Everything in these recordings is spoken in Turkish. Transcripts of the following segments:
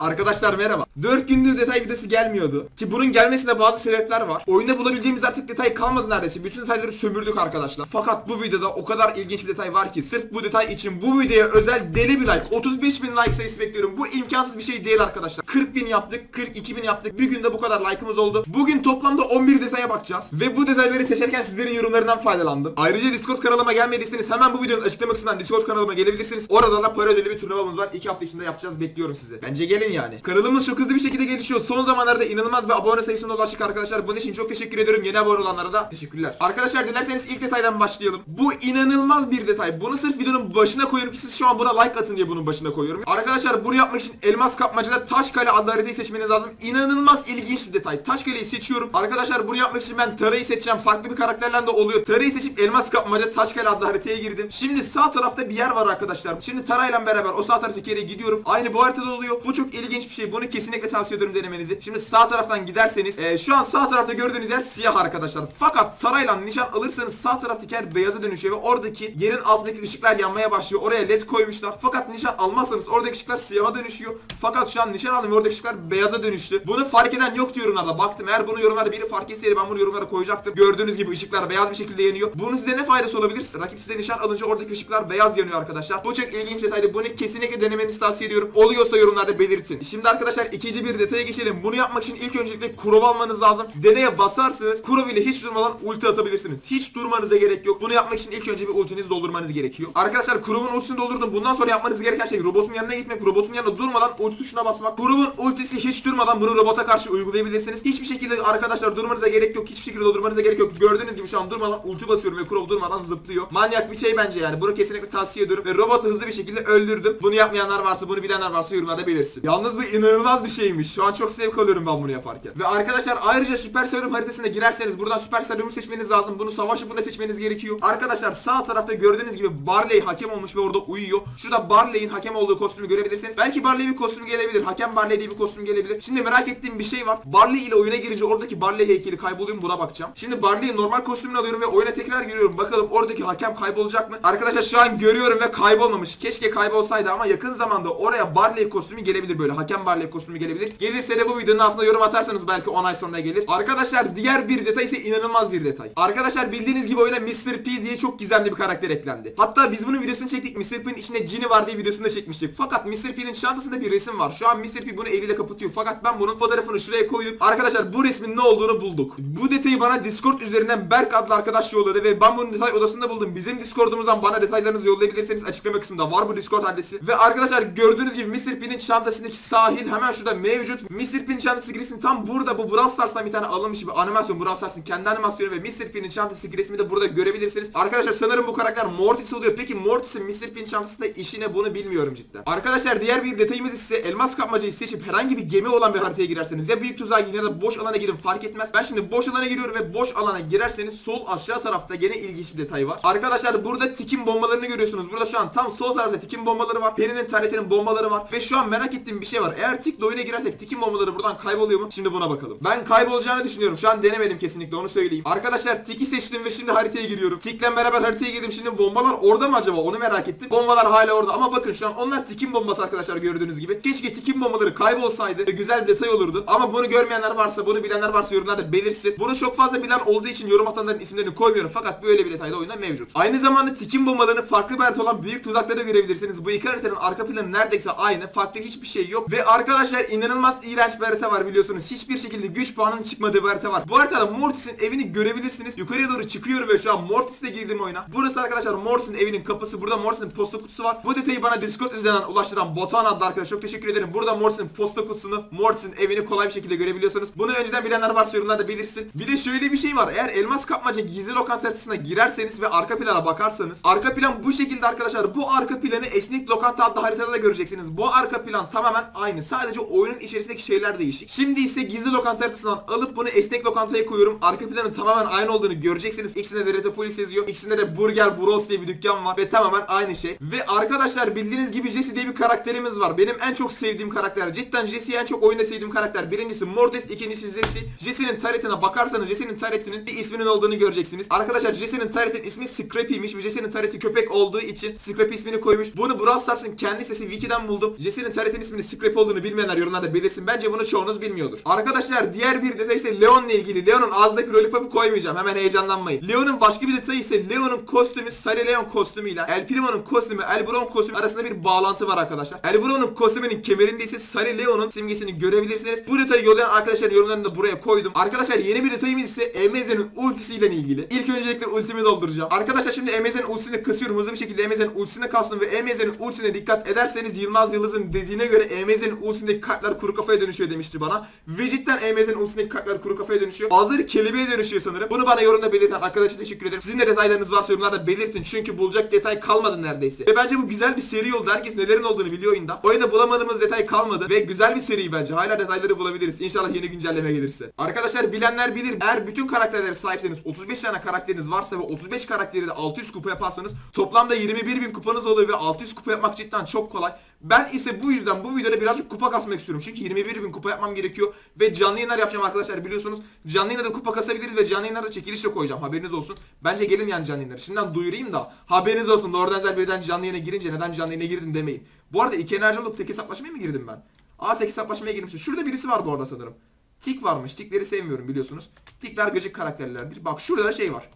Arkadaşlar merhaba. 4 gündür detay videosu gelmiyordu. Ki bunun gelmesine bazı sebepler var. Oyunda bulabileceğimiz artık detay kalmadı neredeyse. Bütün detayları sömürdük arkadaşlar. Fakat bu videoda o kadar ilginç bir detay var ki sırf bu detay için bu videoya özel deli bir like 35 bin like sayısı bekliyorum. Bu imkansız bir şey değil arkadaşlar. 40 bin yaptık, 42 bin yaptık. Bir günde bu kadar like'ımız oldu. Bugün toplamda 11 detaya bakacağız. Ve bu detayları seçerken sizlerin yorumlarından faydalandım. Ayrıca Discord kanalıma gelmediyseniz hemen bu videonun açıklama kısmından Discord kanalıma gelebilirsiniz. Orada da para ödülü bir turnuvamız var. 2 hafta içinde yapacağız. Bekliyorum sizi. Bence gelin yani. Kanalımız çok hızlı bir şekilde gelişiyor. Son zamanlarda inanılmaz bir abone sayısına ulaştık arkadaşlar. Bunun için çok teşekkür ediyorum. Yeni abone olanlara da teşekkürler. Arkadaşlar dilerseniz ilk detaydan başlayalım. Bu inanılmaz bir detay. Bunu sırf videonun başına koyuyorum ki siz şu an buna like atın diye bunun başına koyuyorum. Arkadaşlar bunu yapmak için elmas kapmacada Taşkale adlı haritayı seçmeniz lazım. İnanılmaz ilginç bir detay. Taşkale'yi seçiyorum. Arkadaşlar bunu yapmak için ben Tara'yı seçeceğim. Farklı bir karakterle de oluyor. Tara'yı seçip elmas kapmaca Taşkale adlı haritaya girdim. Şimdi sağ tarafta bir yer var arkadaşlar. Şimdi Tara'yla beraber o sağ taraftaki yere gidiyorum. Aynı bu haritada oluyor. Bu çok ilginç bir şey. Bunu kesinlikle tavsiye ediyorum denemenizi. Şimdi sağ taraftan giderseniz e, şu an sağ tarafta gördüğünüz yer siyah arkadaşlar. Fakat Tara'yla nişan alırsanız sağ taraftaki yer beyaza dönüşüyor ve oradaki yerin altındaki ışıklar yanmaya başlıyor. Oraya led koymuşlar. Fakat nişan almazsanız oradaki ışıklar siyaha dönüşüyor. Fakat şu an nişan aldım ve oradaki ışıklar beyaza dönüştü. Bunu fark eden yok diyor yorumlarda. Baktım eğer bunu yorumlarda biri fark etseydi ben bunu yorumlara koyacaktım. Gördüğünüz gibi ışıklar beyaz bir şekilde yanıyor. Bunun size ne faydası olabilir? Rakip size nişan alınca oradaki ışıklar beyaz yanıyor arkadaşlar. Bu çok ilginç bir detaydı. Bunu kesinlikle denemenizi tavsiye ediyorum. Oluyorsa yorumlarda belirtin. Şimdi arkadaşlar ikinci bir detaya geçelim. Bunu yapmak için ilk öncelikle kurov almanız lazım. Deneye basarsınız. Kurov ile hiç durmadan ulti atabilirsiniz. Hiç durmanıza gerek yok. Bunu yapmak için ilk önce bir ultinizi doldurmanız gerekiyor. Arkadaşlar Kurov'un ultisini doldurdum. Bundan sonra yapmanız gereken şey robotun yanına gitmek. Robotun yanına durmadan ulti tuşuna basmak. Kurov'un ultisi hiç durmadan bunu robota karşı uygulayabilirsiniz. Hiçbir şekilde arkadaşlar durmanıza gerek yok. Hiçbir şekilde doldurmanıza gerek yok. Gördüğünüz gibi şu an durmadan ulti basıyorum ve Kurov durmadan zıplıyor. Manyak bir şey bence yani. Bunu kesinlikle tavsiye ediyorum. Ve robotu hızlı bir şekilde öldürdüm. Bunu yapmayanlar varsa, bunu bilenler varsa yorumlarda belirsin. Yalnız bu inanılmaz bir şeymiş. Şu an çok zevk alıyorum ben bunu yaparken. Ve arkadaşlar ayrıca Süper Serum haritasına girerseniz buradan Süper Serum'u seçmeniz lazım. Bunu savaş yapında seçmeniz gerekiyor. Arkadaşlar sağ tarafta gördüğünüz gibi Barley hakem olmuş ve orada uyuyor. Şurada Barley'in hakem olduğu kostümü görebilirsiniz. Belki Barley bir kostüm gelebilir. Hakem Barley diye bir kostüm gelebilir. Şimdi merak ettiğim bir şey var. Barley ile oyuna girince oradaki Barley heykeli kayboluyor mu buna bakacağım. Şimdi Barley'in normal kostümünü alıyorum ve oyuna tekrar giriyorum. Bakalım oradaki hakem kaybolacak mı? Arkadaşlar şu an görüyorum ve kaybolmamış. Keşke kaybolsaydı ama yakın zamanda oraya Barley kostümü gelebilir böyle. Hakem Barley kostümü gelebilir. Gelirse de bu videonun altına yorum atarsanız belki 10 ay sonra gelir. Arkadaşlar diğer bir detay ise inanılmaz bir detay. Arkadaşlar bildiğiniz gibi oyuna Mr. P diye çok gizemli bir karakter eklendi. Hatta biz bunun videosunu çektik. Mr. P'nin içinde Ginny var diye videosunu da çekmiştik. Fakat Mr. P'nin çantasında bir resim var. Şu an Mr. P bunu eliyle kapatıyor. Fakat ben bunun fotoğrafını şuraya koydum. Arkadaşlar bu resmin ne olduğunu bulduk. Bu detayı bana Discord üzerinden Berk adlı arkadaş yolladı ve ben bunu detay odasında buldum. Bizim Discord'umuzdan bana detaylarınızı yollayabilirseniz açıklama kısmında var bu Discord adresi. Ve arkadaşlar gördüğünüz gibi Mr. P'nin çantasındaki sahil hemen şurada mevcut. Mr. P'nin çantası resmi tam burada bu Brawl Stars'tan bir tane alınmış bir animasyon. Brawl Stars'ın kendi animasyonu ve Mr. P'nin çantası resmi de burada görebilirsiniz. Arkadaşlar sanırım bu karakter Mortis oluyor. Peki Mortis'in Mr. P'nin çantasında işi ne bunu bilmiyorum cidden. Arkadaşlar diğer bir detayımız ise elmas kapmacayı seçip herhangi bir gemi olan bir haritaya girerseniz ya büyük tuzağa girin ya da boş alana girin fark etmez. Ben şimdi boş alana giriyorum ve boş alana girerseniz sol aşağı tarafta gene ilginç bir detay var. Arkadaşlar burada tikim bombalarını görüyorsunuz. Burada şu an tam sol tarafta tikim bombaları var. Peri'nin taretinin bombaları var. Ve şu an merak ettiğim bir şey var. Eğer tikle oyuna girersek tikim bombaları buradan kayboluyor mu? Şimdi buna bakalım. Ben kaybolacağını düşünüyorum. Şu an denemedim kesinlikle onu söyleyeyim. Arkadaşlar tiki seçtim ve şimdi haritaya giriyorum. Tikle beraber haritaya girdim. Şimdi bombalar orada mı acaba? Onu merak ettim. Bombalar hala orada ama bakın şu an onlar tikim bombası arkadaşlar gördüğünüz gibi. Keşke tikim bombaları kaybolsaydı. Güzel bir detay olurdu. Ama bunu görmeyenler varsa, bunu bilenler varsa yorumlarda belirsin. Bunu çok fazla bilen olduğu için yorum atanların isimlerini koymuyorum. Fakat böyle bir detay da oyunda mevcut. Aynı zamanda tikim bombalarını farklı bir olan büyük tuzakları görebilirsiniz. Bu iki haritanın arka planı neredeyse aynı. Farklı hiçbir şey yok. Ve arkadaşlar inanılmaz iğrenç bir harita var biliyorsunuz. Hiçbir şekilde güç puanının çıkmadığı bir harita var. Bu haritada Mortis'in evini görebilirsiniz. Yukarıya doğru çıkıyorum ve şu an Mortis'le girdim oyuna. Burası arkadaşlar Mortis'in evinin kapısı. Burada Mortis'in posta kutusu var. Bu detayı bana Discord üzerinden ulaştıran Botan adlı arkadaş çok teşekkür ederim. Burada Mortis'in posta kutusunu, Mortis'in evini kolay bir şekilde görebiliyorsunuz. Bunu önceden bilenler varsa yorumlarda belirsin. Bir de şöyle bir şey var. Eğer elmas kapmaca gizli lokanta haritasına girerseniz ve arka plana bakarsanız arka plan bu şekilde arkadaşlar. Bu arka planı esnek lokanta adlı haritada da göreceksiniz. Bu arka plan tamamen aynı. Sadece oyunun içerisindeki şeyler değişik. Şimdi ise gizli lokanta haritasından alıp bunu esnek lokantaya koyuyorum. Arka planın tamamen aynı olduğunu göreceksiniz. İkisinde de Retopolis yazıyor. İkisinde de Burger Bros diye bir dükkan var ve tamamen aynı şey. Ve arkadaşlar bildiğiniz gibi Jesse diye bir karakterimiz var. Benim en çok sevdiğim karakter. Cidden Jesse'yi en çok oyunda sevdiğim karakter. Birincisi Mortis, ikincisi Jesse. Jesse'nin taretine bakarsanız Jesse'nin taretinin bir isminin olduğunu göreceksiniz. Arkadaşlar Jesse'nin taretin ismi Scrappy'miş ve Jesse'nin tareti köpek olduğu için Scrappy ismini koymuş. Bunu Brawl Stars'ın kendi sesi Wiki'den buldum. Jesse'nin taretin ismini scrap olduğunu bilmeyenler yorumlarda belirsin. Bence bunu çoğunuz bilmiyordur. Arkadaşlar diğer bir detay ise Leon'la ilgili. Leon'un ağzındaki lollipop'u koymayacağım. Hemen heyecanlanmayın. Leon'un başka bir detayı ise Leon'un kostümü Sarı Leon kostümüyle El Primo'nun kostümü El Brown kostümü arasında bir bağlantı var arkadaşlar. El Brown'un kostümünün kemerinde ise Sarı Leon'un simgesini görebilirsiniz. Bu detayı yollayan arkadaşların yorumlarını da buraya koydum. Arkadaşlar yeni bir detayımız ise Emezen'in ultisiyle ilgili. İlk öncelikle ultimi dolduracağım. Arkadaşlar şimdi Emezen'in ultisini kısıyorum. Hızlı bir şekilde Emezen'in ultisini kastım ve Emezen'in ultisine dikkat ederseniz Yılmaz Yıldız'ın dediğine göre Emezen'in ultisindeki kartlar kuru kafaya dönüşüyor demişti bana. Ve cidden Emezen'in ultisindeki kartlar kuru kafaya dönüşüyor. Bazıları kelebeğe dönüşüyor sanırım. Bunu bana yorumda belirten arkadaşlar teşekkür ederim. Sizin de detaylarınız varsa yorumlarda belirtin. Çünkü bulacak detay kalmadı neredeyse. Ve bence bu güzel bir seri oldu. Herkes nelerin olduğunu biliyor oyunda. Oyunda bulamadığımız detay kalmadı. Ve güzel bir seri bence. Hala detayları bulabiliriz. İnşallah yeni güncelleme gelirse. Arkadaşlar bilenler bilir. Eğer bütün karakterlere sahipseniz 35 tane karakteriniz varsa ve 35 karakteri de 600 kupa yaparsanız toplamda 21 bin kupanız oluyor ve 600 kupa yapmak cidden çok kolay. Ben ise bu yüzden bu videoda birazcık kupa kasmak istiyorum. Çünkü 21 bin kupa yapmam gerekiyor. Ve canlı yayınlar yapacağım arkadaşlar biliyorsunuz. Canlı yayında da kupa kasabiliriz ve canlı yayınlarda çekiliş de koyacağım. Haberiniz olsun. Bence gelin yani canlı yayınlara. Şimdiden duyurayım da haberiniz olsun. Doğrudan zel birden canlı yayına girince neden canlı yayına girdim demeyin. Bu arada iki enerji olup tek hesaplaşmaya mı girdim ben? Aa tek hesaplaşmaya girmişim. Şurada birisi var bu arada sanırım. Tik varmış. Tikleri sevmiyorum biliyorsunuz. Tikler gıcık karakterlerdir. Bak şurada da şey var.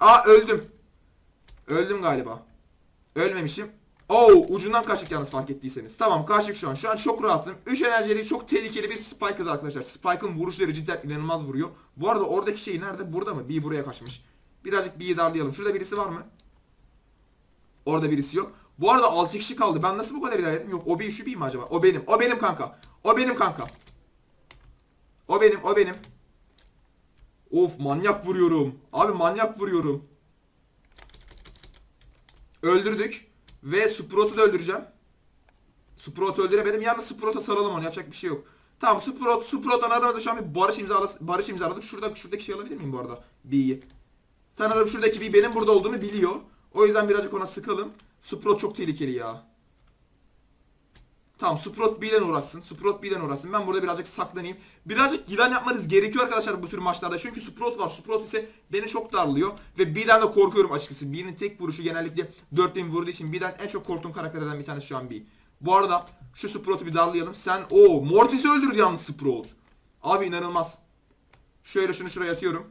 Aa öldüm. Öldüm galiba. Ölmemişim. Oo ucundan kaçtık yalnız fark ettiyseniz. Tamam kaçtık şu an. Şu an çok rahatım. 3 enerjili çok tehlikeli bir Spike kız arkadaşlar. Spike'ın vuruşları cidden inanılmaz vuruyor. Bu arada oradaki şey nerede? Burada mı? Bir buraya kaçmış. Birazcık B'yi darlayalım. Şurada birisi var mı? Orada birisi yok. Bu arada 6 kişi kaldı. Ben nasıl bu kadar ilerledim? Yok o bir şu bir mi acaba? O benim. O benim kanka. O benim kanka. O benim. O benim. Of manyak vuruyorum. Abi manyak vuruyorum. Öldürdük. Ve Sprout'u da öldüreceğim. Sprout'u öldüremedim. Yalnız Sprout'a saralım onu. Yapacak bir şey yok. Tamam Sprout, Sprout'tan aramızda şu an bir barış imzala barış imzaladık. Şurada şuradaki şey alabilir miyim bu arada? B'yi. Sanırım şuradaki B benim burada olduğumu biliyor. O yüzden birazcık ona sıkalım. Sprout çok tehlikeli ya. Tamam Sprout B'den uğraşsın. Sprout B'den uğraşsın. Ben burada birazcık saklanayım. Birazcık güven yapmanız gerekiyor arkadaşlar bu tür maçlarda. Çünkü Sprout var. Sprout ise beni çok darlıyor. Ve B'den de korkuyorum açıkçası. B'nin tek vuruşu genellikle 4000 vurduğu için B'den en çok korktuğum karakterlerden bir tanesi şu an B. Bu arada şu Sprout'u bir darlayalım. Sen o Mortis'i öldürdü yalnız Sprout. Abi inanılmaz. Şöyle şunu şuraya atıyorum.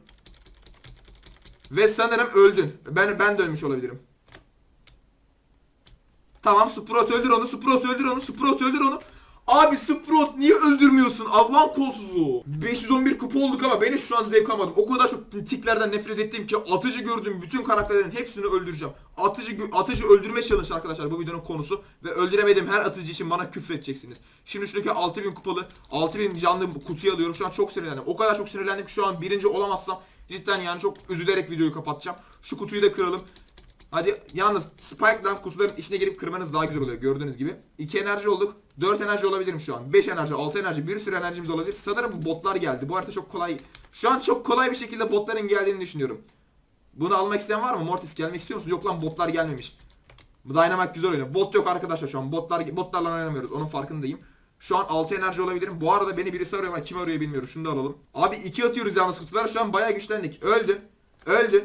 Ve sanırım öldün. Ben ben de ölmüş olabilirim. Tamam Sprout öldür onu. Sprout öldür onu. Sprout öldür onu. Abi Sprout niye öldürmüyorsun? Avlan kolsuzu. 511 kupa olduk ama ben hiç şu an zevk almadım. O kadar çok tiklerden nefret ettim ki atıcı gördüğüm bütün karakterlerin hepsini öldüreceğim. Atıcı atıcı öldürme challenge arkadaşlar bu videonun konusu. Ve öldüremediğim her atıcı için bana küfredeceksiniz. Şimdi şuradaki 6000 kupalı 6000 canlı kutuyu alıyorum. Şu an çok sinirlendim. O kadar çok sinirlendim ki şu an birinci olamazsam cidden yani çok üzülerek videoyu kapatacağım. Şu kutuyu da kıralım. Hadi yalnız Spike'dan kutuların içine girip kırmanız daha güzel oluyor gördüğünüz gibi. 2 enerji olduk. 4 enerji olabilirim şu an. 5 enerji, 6 enerji, bir sürü enerjimiz olabilir. Sanırım bu botlar geldi. Bu harita çok kolay. Şu an çok kolay bir şekilde botların geldiğini düşünüyorum. Bunu almak isteyen var mı? Mortis gelmek istiyor musun? Yok lan botlar gelmemiş. Dynamite güzel oynuyor. Bot yok arkadaşlar şu an. Botlar botlarla oynamıyoruz. Onun farkındayım. Şu an 6 enerji olabilirim. Bu arada beni birisi arıyor ama kim arıyor bilmiyorum. Şunu da alalım. Abi 2 atıyoruz yalnız kutulara. Şu an bayağı güçlendik. Öldün. Öldün.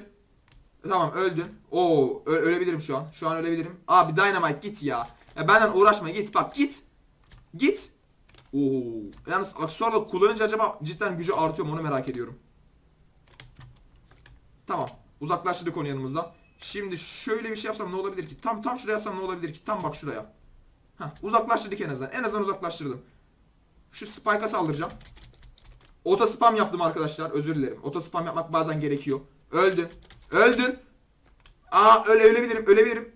Tamam öldün. Oo ölebilirim şu an. Şu an ölebilirim. Abi Dynamite git ya. ya. Benden uğraşma git bak git. Git. Oo. Yalnız aksesuarla kullanınca acaba cidden gücü artıyor mu onu merak ediyorum. Tamam. Uzaklaştırdık onu yanımızdan. Şimdi şöyle bir şey yapsam ne olabilir ki? Tam tam şuraya yapsam ne olabilir ki? Tam bak şuraya. Heh, uzaklaştırdık en azından. En azından uzaklaştırdım. Şu Spike'a saldıracağım. Ota spam yaptım arkadaşlar. Özür dilerim. Ota spam yapmak bazen gerekiyor. Öldün. Öldün. Aa öyle ölebilirim. Ölebilirim.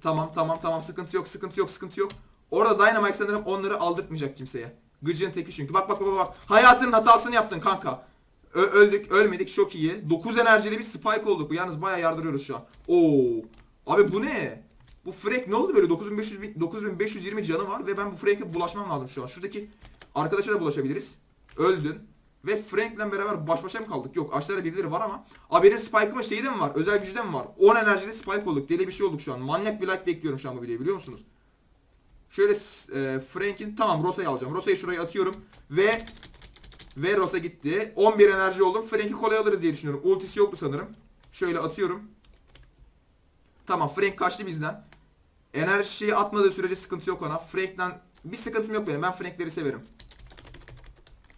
Tamam tamam tamam sıkıntı yok sıkıntı yok sıkıntı yok. Orada Dynamite sanırım onları aldırtmayacak kimseye. Gıcığın teki çünkü. Bak bak bak bak. Hayatının hatasını yaptın kanka. Ö- öldük ölmedik çok iyi. 9 enerjili bir spike olduk. Yalnız bayağı yardırıyoruz şu an. Oo. Abi bu ne? Bu Frank ne oldu böyle? 9500 bin- 9520 canı var ve ben bu Frank'e bulaşmam lazım şu an. Şuradaki arkadaşa da bulaşabiliriz. Öldün. Ve Frank'le beraber baş başa mı kaldık? Yok aşağıda birileri var ama. Abi benim Spike'ımın şeyi de mi var? Özel gücü de mi var? 10 enerjili Spike olduk. Deli bir şey olduk şu an. Manyak bir like bekliyorum şu an bu videoyu biliyor musunuz? Şöyle e, Frank'in tamam Rosa'yı alacağım. Rosa'yı şuraya atıyorum. Ve ve Rosa gitti. 11 enerji oldum. Frank'i kolay alırız diye düşünüyorum. Ultisi yoktu sanırım. Şöyle atıyorum. Tamam Frank kaçtı bizden. Enerjiyi atmadığı sürece sıkıntı yok ona. Frank'ten bir sıkıntım yok benim. Ben Frank'leri severim.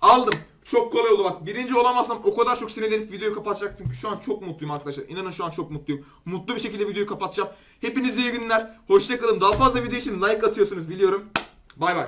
Aldım. Çok kolay oldu bak. Birinci olamazsam o kadar çok sinirlenip videoyu kapatacaktım ki şu an çok mutluyum arkadaşlar. İnanın şu an çok mutluyum. Mutlu bir şekilde videoyu kapatacağım. Hepinize iyi günler. Hoşçakalın. Daha fazla video için like atıyorsunuz biliyorum. Bay bay.